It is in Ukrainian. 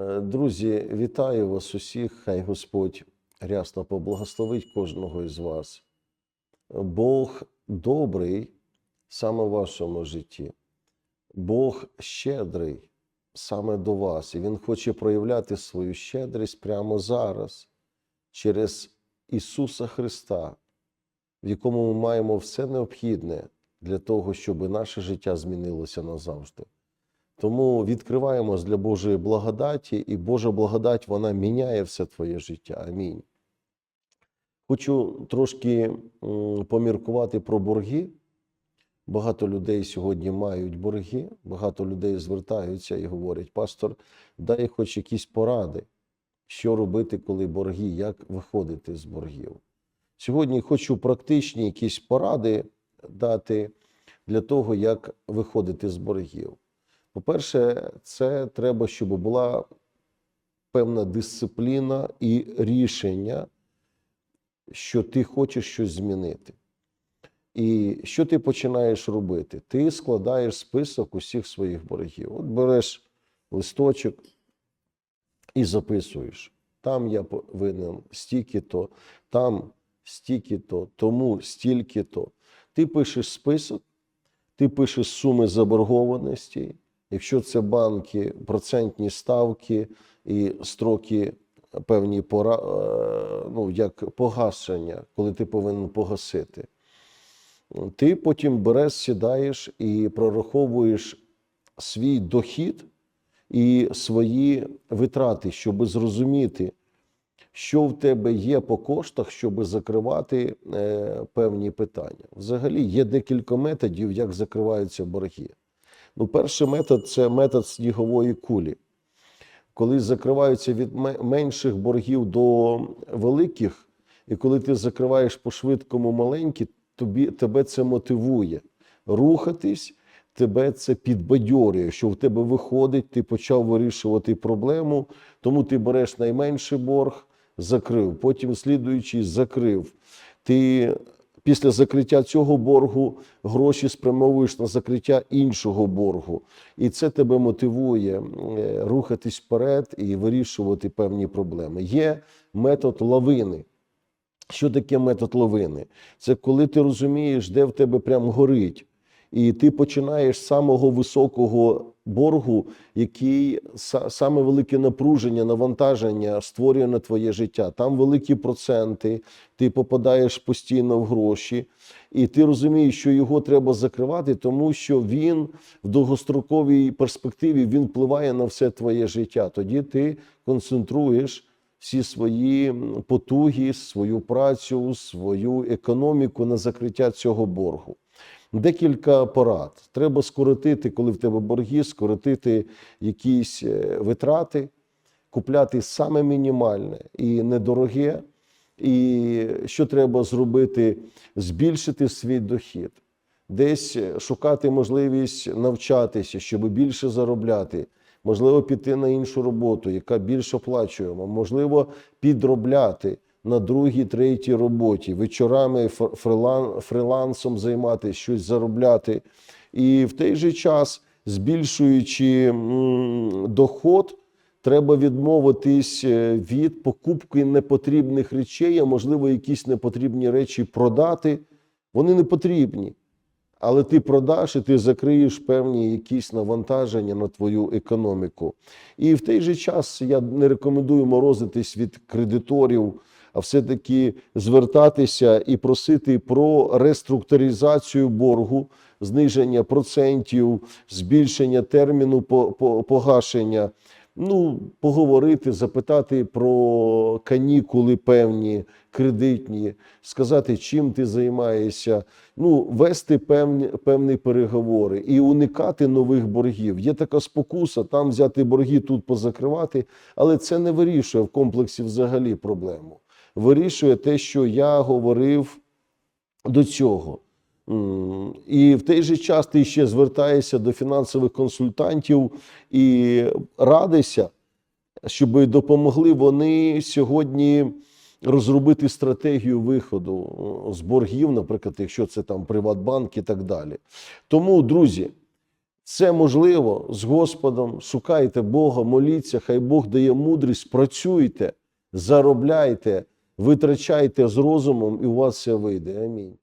Е, Друзі, вітаю вас усіх. Хай Господь рясно поблагословить кожного із вас. Бог добрий саме в вашому житті. Бог щедрий саме до вас, і Він хоче проявляти свою щедрість прямо зараз через Ісуса Христа, в якому ми маємо все необхідне для того, щоб наше життя змінилося назавжди. Тому відкриваємось для Божої благодаті, і Божа благодать вона міняє все твоє життя. Амінь. Хочу трошки поміркувати про борги. Багато людей сьогодні мають борги, багато людей звертаються і говорять: пастор, дай хоч якісь поради, що робити, коли борги, як виходити з боргів. Сьогодні хочу практичні якісь поради дати для того, як виходити з боргів. По-перше, це треба, щоб була певна дисципліна і рішення, що ти хочеш щось змінити. І що ти починаєш робити? Ти складаєш список усіх своїх боргів. От береш листочок і записуєш. Там я повинен стільки-то, там стільки-то, тому стільки-то. Ти пишеш список, ти пишеш суми заборгованості. Якщо це банки, процентні ставки і строки певні пора, е, ну, як погашення, коли ти повинен погасити. Ти потім береш, сідаєш і прораховуєш свій дохід і свої витрати, щоб зрозуміти, що в тебе є по коштах, щоб закривати е, певні питання. Взагалі є декілька методів, як закриваються борги. Ну, перший метод це метод снігової кулі. Коли закриваються від менших боргів до великих, і коли ти закриваєш по-швидкому маленькі, тобі, тебе це мотивує рухатись, тебе це підбадьорює, що в тебе виходить, ти почав вирішувати проблему, тому ти береш найменший борг, закрив, потім слідуючий закрив. Ти після закриття цього боргу гроші спрямовуєш на закриття іншого боргу. І це тебе мотивує е, рухатись вперед і вирішувати певні проблеми. Є метод лавини. Що таке метод лавини? Це коли ти розумієш, де в тебе прям горить, і ти починаєш з самого високого боргу, який саме велике напруження, навантаження створює на твоє життя. Там великі проценти, ти попадаєш постійно в гроші, і ти розумієш, що його треба закривати, тому що він в довгостроковій перспективі він впливає на все твоє життя. Тоді ти концентруєш всі свої потуги, свою працю, свою економіку на закриття цього боргу. Декілька порад. Треба скоротити, коли в тебе борги, скоротити якісь е, витрати, купляти саме мінімальне і недороге. І що треба зробити? Збільшити свій дохід, десь е, шукати можливість навчатися, щоб більше заробляти. Можливо, піти на іншу роботу, яка більш оплачуєма, можливо, підробляти на другій, третій роботі, вечорами фр- фрилан- фрилансом займатися, щось заробляти. І в той же час, збільшуючи доход, треба відмовитись е, від покупки непотрібних речей, а можливо, якісь непотрібні речі продати. Вони не потрібні. Але ти продаш і ти закриєш певні якісь навантаження на твою економіку. І в той же час я не рекомендую морозитись від кредиторів, а все-таки звертатися і просити про реструктуризацію боргу, зниження процентів, збільшення терміну по- по- погашення. Ну, поговорити, запитати про канікули певні, кредитні, сказати, чим ти займаєшся, ну, вести певні, певні переговори і уникати нових боргів. Є така спокуса, там взяти борги, тут позакривати, але це не вирішує в комплексі взагалі проблему. Вирішує те, що я говорив до цього. І в той же час ти ще звертаєшся до фінансових консультантів і радишся, щоб допомогли вони сьогодні розробити стратегію виходу з боргів, наприклад, якщо це там Приватбанк і так далі. Тому, друзі, Це можливо з Господом. Шукайте Бога, моліться, хай Бог дає мудрість, працюйте, заробляйте, витрачайте з розумом, і у вас все вийде. Амінь.